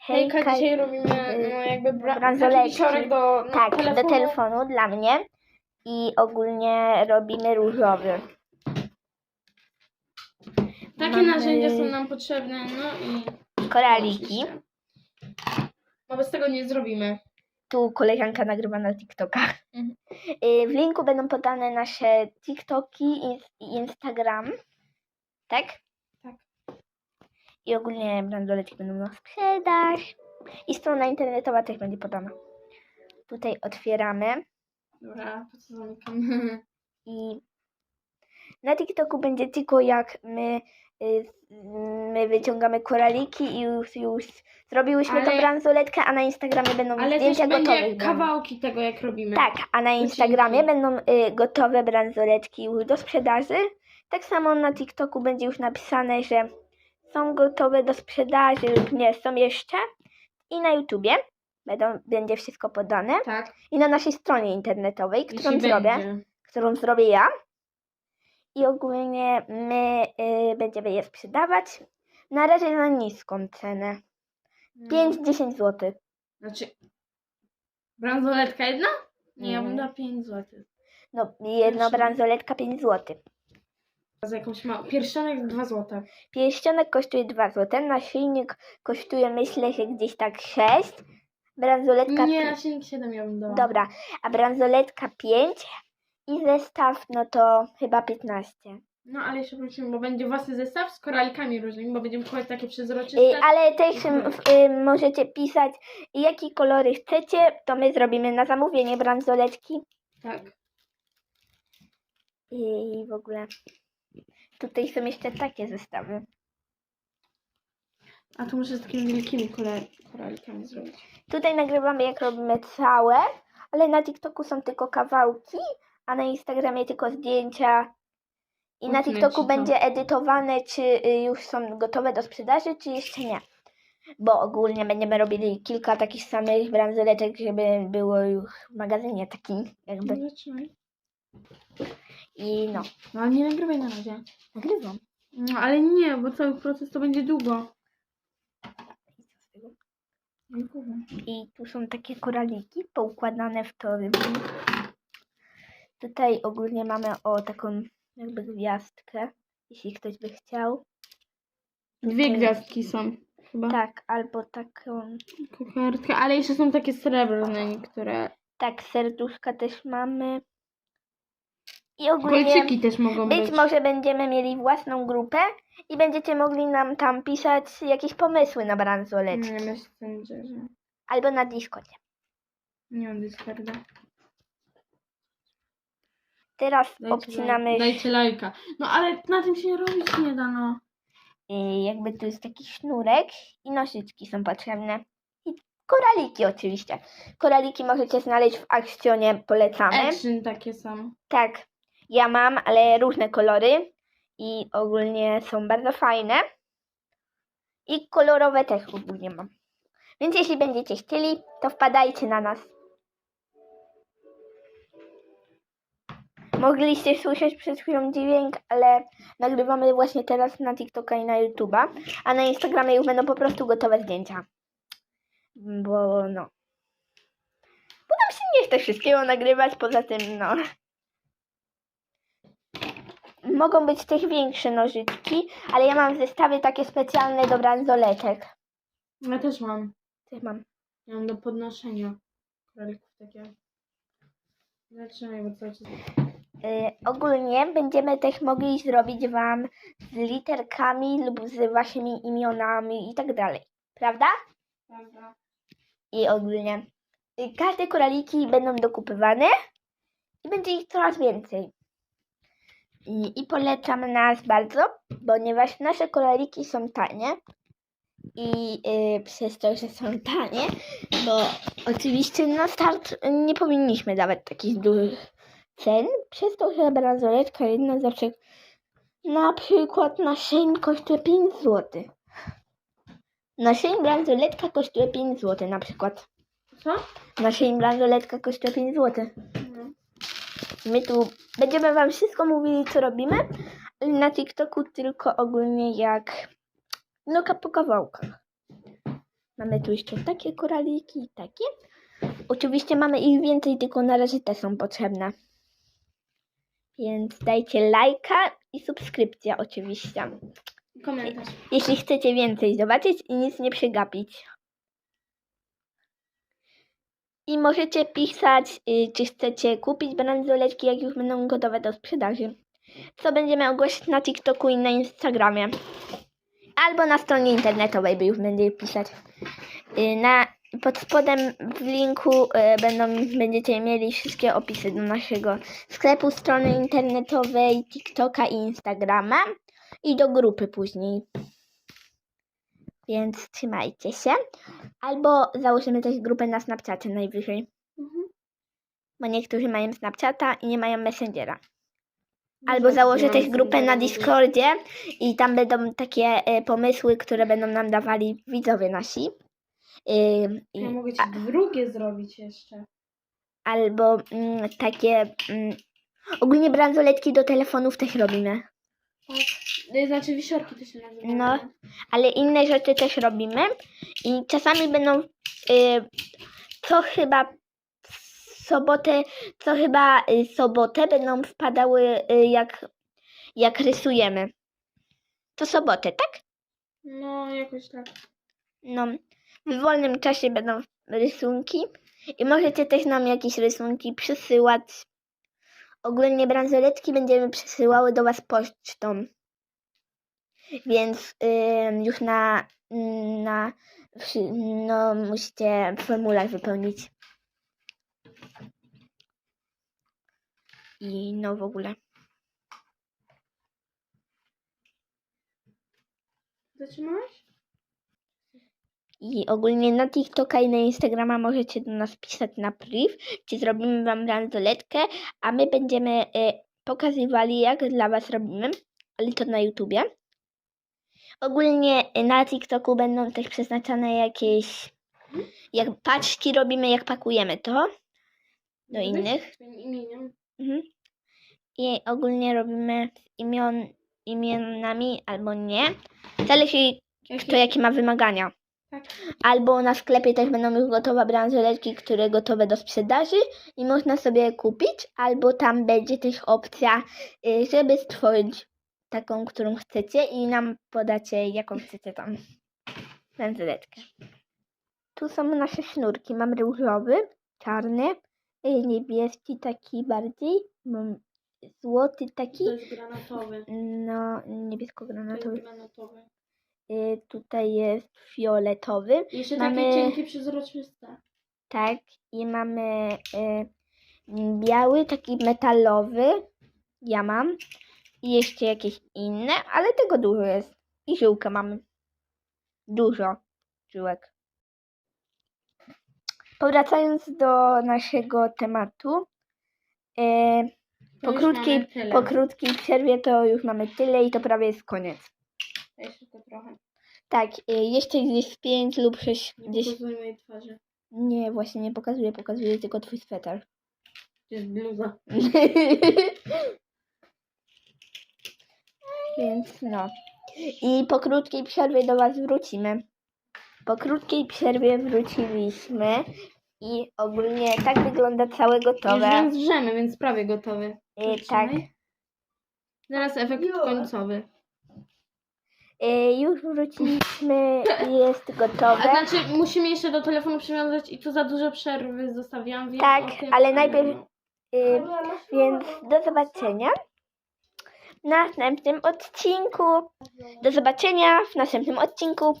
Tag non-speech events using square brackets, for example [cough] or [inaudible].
Hejka, Hejka, dzisiaj robimy y, no, jakby bra- bransoletki. taki do no, Tak, telefonu. do telefonu dla mnie. I ogólnie robimy różowy. Takie Mamy narzędzia są nam potrzebne, no i... Koraliki. Bo bez tego nie zrobimy. Tu koleżanka nagrywa na TikToka. Mhm. [laughs] Y, W linku będą podane nasze TikToki i i Instagram. Tak? I ogólnie bransoletki będą na sprzedaż. I strona internetowa też będzie podana. Tutaj otwieramy. Dobra, po co zamykam? [laughs] I na TikToku będzie tylko jak my, y, my wyciągamy koraliki i już, już zrobiłyśmy tą Ale- bransoletkę, a na Instagramie będą Ale też zdjęcia będzie bran- kawałki tego, jak robimy. Tak, a na Instagramie Odcinki. będą y, gotowe bransoletki już do sprzedaży. Tak samo na TikToku będzie już napisane, że są gotowe do sprzedaży lub nie są jeszcze. I na YouTubie będą, będzie wszystko podane. Tak, I na naszej stronie internetowej, którą jeśli zrobię będzie. którą zrobię ja. I ogólnie my y, będziemy je sprzedawać. Na razie na niską cenę. No. 5-10 zł. Znaczy... Bransoletka jedna? Nie, ja bym Mhm. dała 5 zł. No, jedna bransoletka 5 zł. Za jakąś małą... Pierścionek 2 zł. Pierścionek kosztuje 2 zł. Naszyjnik kosztuje myślę, że gdzieś tak 6. Bransoletka Nie, pi- na silnik 7 ja bym dała. Dobra, a bransoletka 5 i zestaw no to chyba 15. No ale jeszcze wrócimy, bo będzie własny zestaw z koralikami różnymi, bo będziemy kupować takie przezroczyste. Y, ale też w- y, możecie pisać, jakie kolory chcecie, to my zrobimy na zamówienie bransoletki. Tak. I w ogóle tutaj są jeszcze takie zestawy. A tu muszę z takimi wielkimi kole- koralikami zrobić. Tutaj nagrywamy jak robimy całe, ale na TikToku są tylko kawałki, a na Instagramie tylko zdjęcia. I na Utnę TikToku ci to. będzie edytowane, czy y, już są gotowe do sprzedaży, czy jeszcze nie. Bo ogólnie będziemy robili kilka takich samych bransoletek, żeby było już w magazynie takim jakby. No, zaczynaj. I no, No ale nie nagrywaj na razie. nagrywam. No ale nie, bo cały proces to będzie długo. I tu są takie koraliki poukładane w tory. Tutaj ogólnie mamy o taką jakby gwiazdkę, jeśli ktoś by chciał. Dwie Tutaj- gwiazdki są chyba. Tak, albo taką. Kokardka, ale jeszcze są takie srebrne niektóre. Tak, serduszka też mamy. I ogólnie Kolczyki też mogą być. być może będziemy mieli własną grupę i będziecie mogli nam tam pisać jakieś pomysły na bransoletki. Nie, Messengerze. Albo na Discordzie. Nie mam Discorda. Teraz Dajcie obcinamy lajka. Dajcie lajka. No ale na tym się robić nie da, no. I jakby tu jest taki sznurek i nożyczki są potrzebne. I koraliki oczywiście. Koraliki możecie znaleźć w Aukcjonie, polecamy. Action takie są. Tak, ja mam, ale różne kolory i ogólnie są bardzo fajne. I kolorowe też ogólnie mam. Więc jeśli będziecie chcieli, to wpadajcie na nas. Mogliście słyszeć przed chwilą dźwięk, ale nagrywamy właśnie teraz na TikToka i na YouTube'a, a na Instagramie już będą po prostu gotowe zdjęcia. Bo no. Bo nam się nie chce wszystkiego nagrywać, poza tym no. Mogą być też większe nożyczki, ale ja mam w zestawie takie specjalne do bransoletek. Ja też mam. Też mam. Ja mam do podnoszenia koralików takie. Zaczynaj, bo cały czas... Y, ogólnie będziemy też mogli zrobić Wam z literkami lub z Waszymi imionami i tak dalej. Prawda? Prawda. I ogólnie y, każde koraliki będą dokupywane i będzie ich coraz więcej. I, I polecam nas bardzo, ponieważ nasze koraliki są tanie. I y, przez to, że są tanie, bo oczywiście na start nie powinniśmy dawać takich dużych cen, przez to, że bransoletka jedna zawsze na przykład na Shein kosztuje 5 zł. Na Shein bransoletka kosztuje 5 zł na przykład. Co? Na Shein bransoletka kosztuje 5 zł. My tu będziemy wam wszystko mówili, co robimy, ale na TikToku tylko ogólnie jak no po kawałkach. Mamy tu jeszcze takie koraliki i takie. Oczywiście mamy ich więcej, tylko na razie te są potrzebne. Więc dajcie lajka i subskrypcja oczywiście. Komentarz. Jeśli chcecie więcej zobaczyć i nic nie przegapić. I możecie pisać, y, czy chcecie kupić bransoletki, jak już będą gotowe do sprzedaży. Co będziemy ogłaszać na TikToku i na Instagramie. Albo na stronie internetowej, by już będziecie pisać. Y, Na, pod spodem w linku y, będą, będziecie mieli wszystkie opisy do naszego sklepu, strony internetowej, TikToka i Instagrama i do grupy później. Więc trzymajcie się. Albo założymy też grupę na Snapchacie najwyżej. Mhm. Bo niektórzy mają Snapchata i nie mają Messengera. Albo założę też grupę na. Discordzie i tam będą takie e, pomysły, które będą nam dawali widzowie nasi. Ym, i- Ja mogę ci drugie zrobić jeszcze. albo mm, takie. Mm, ogólnie bransoletki do telefonów też robimy. Tak. Y, Znaczy wisiorki to się nazywa. No. ale inne rzeczy też robimy i czasami będą y, co chyba w sobotę, co chyba y, sobotę będą wpadały y, jak, jak rysujemy. To sobotę, tak? No, jakoś tak. No, w wolnym czasie będą rysunki i możecie też nam jakieś rysunki przysyłać. Ogólnie bransoletki będziemy przysyłały do Was pocztą. Więc ym, już na, na no, musicie formularz wypełnić. I no w ogóle. Zatrzymałeś? I ogólnie na TikToka i na Instagrama możecie do nas pisać na priv, czy zrobimy Wam bransoletkę, a my będziemy y, pokazywali, jak dla Was robimy, ale to na YouTubie. Ogólnie na TikToku będą też przeznaczone jakieś, jak paczki robimy, jak pakujemy to do innych. Imieniem. Mhm. I ogólnie robimy imion, imionami albo nie. Zależy kto jakie ma wymagania. Tak. Albo na sklepie też będą już gotowe bransoletki, które gotowe do sprzedaży i można sobie je kupić, albo tam będzie też opcja, y, żeby stworzyć taką, którą chcecie i nam podacie, jaką chcecie tam [laughs] bransoletkę. Tu są nasze sznurki. Mam różowy, czarny, y, niebieski taki bardziej, mam złoty taki, To jest granatowy. no To niebiesko-granatowy. jest granatowy. Y, Tutaj jest fioletowy. Jeszcze Mamy- takie cienkie, przezroczyste. Tak, i mamy y, biały, taki metalowy. Ja mam. I jeszcze jakieś inne, ale tego dużo jest. I żyłkę mamy. Dużo żyłek. Powracając do naszego tematu. Y, po, krótkiej, po krótkiej przerwie to już mamy tyle i to prawie jest koniec. Jeszcze tylko trochę. Tak, y, jeszcze gdzieś z 5 lub 6 Nie gdzieś. pokazuj mojej twarzy. Nie, właśnie nie pokazuję, pokazuję tylko twój sweter. To jest bluza. [laughs] Więc no. I po krótkiej przerwie do Was wrócimy. Po krótkiej przerwie wróciliśmy i ogólnie tak wygląda całe Już gotowe. więc drzemy, więc prawie gotowy. I tak. Zaraz efekt końcowy. y, już wróciliśmy i jest A gotowe. znaczy musimy jeszcze do telefonu przywiązać i tu za dużo przerwy zostawiłam. Wiem Tak, ale najpierw-. Y, więc do zobaczenia następnym odcinku. Do zobaczenia w następnym odcinku.